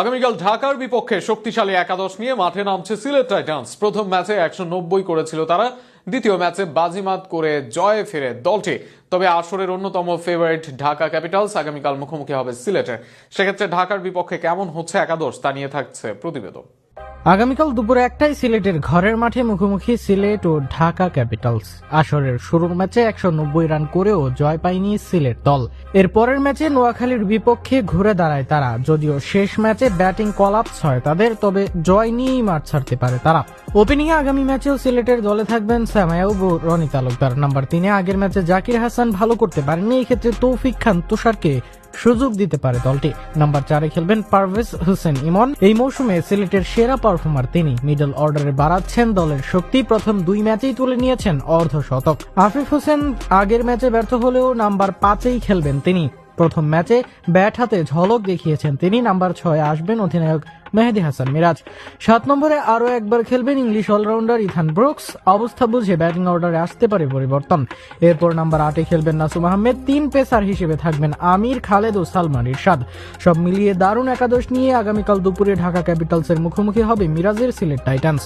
আগামীকাল ঢাকার বিপক্ষে শক্তিশালী একাদশ নিয়ে মাঠে নামছে সিলেট টাইটান্স। প্রথম ম্যাচে একশো নব্বই করেছিল তারা, দ্বিতীয় ম্যাচে বাজিমাত করে জয়ে ফেরে দলটি। তবে আসরের অন্যতম ফেভারিট ঢাকা ক্যাপিটালস আগামীকাল মুখোমুখি হবে সিলেটে। সেক্ষেত্রে ঢাকার বিপক্ষে কেমন হচ্ছে একাদশ তা নিয়ে থাকছে প্রতিবেদন। আগামীকাল দুপুরে একটাই সিলেটের ঘরের মাঠে মুখোমুখি সিলেট ও ঢাকা ক্যাপিটালস। আসরের শুরুর ম্যাচে একশো নব্বই রান করেও জয় পায়নি সিলেট দল। এর পরের ম্যাচে নোয়াখালীর বিপক্ষে ঘুরে দাঁড়ায় তারা। যদিও শেষ ম্যাচে ব্যাটিং কলাপস হয় তাদের, তবে জয় নিয়েই মাঠ ছাড়তে পারে তারা। ওপেনিংয়ে আগামী ম্যাচেও সিলেটের দলে থাকবেন স্যামায়াউব ও রনি তালুকদার নাম্বার তিনে আগের ম্যাচে জাকির হাসান ভালো করতে পারেননি এই ক্ষেত্রে তৌফিক খান তুষারকে সুযোগ দিতে পারে দলটি। নাম্বার চারে খেলবেন পারভেজ হোসেন ইমন। এই মৌসুমে সিলেটের সেরা পারফর্মার তিনি। মিডল অর্ডারে বাড়াচ্ছেন দলের শক্তি। প্রথম দুই ম্যাচেই তুলে নিয়েছেন অর্ধ শতক। আফিফ হোসেন আগের ম্যাচে ব্যর্থ হলেও নাম্বার পাঁচেই খেলবেন তিনি। প্রথম ম্যাচে ব্যাট হাতে ঝলক দেখিয়েছেন তিনি। নাম্বার ছয় আসবেন অধিনায়ক মেহেদি হাসান মিরাজ। সাত নম্বরে আরও একবার খেলবেন ইংলিশ অলরাউন্ডার ইথান ব্রুকস। অবস্থা বুঝে ব্যাটিং অর্ডারে আসতে পারে পরিবর্তন। এরপর নাম্বার আটে খেলবেন নাসুম আহমেদ। তিন পেসার হিসেবে থাকবেন আমির, খালেদ ও সালমান ইরশাদ। সব মিলিয়ে দারুণ একাদশ নিয়ে আগামীকাল দুপুরে ঢাকা ক্যাপিটালসের মুখোমুখি হবে মিরাজের সিলেট টাইটান্স।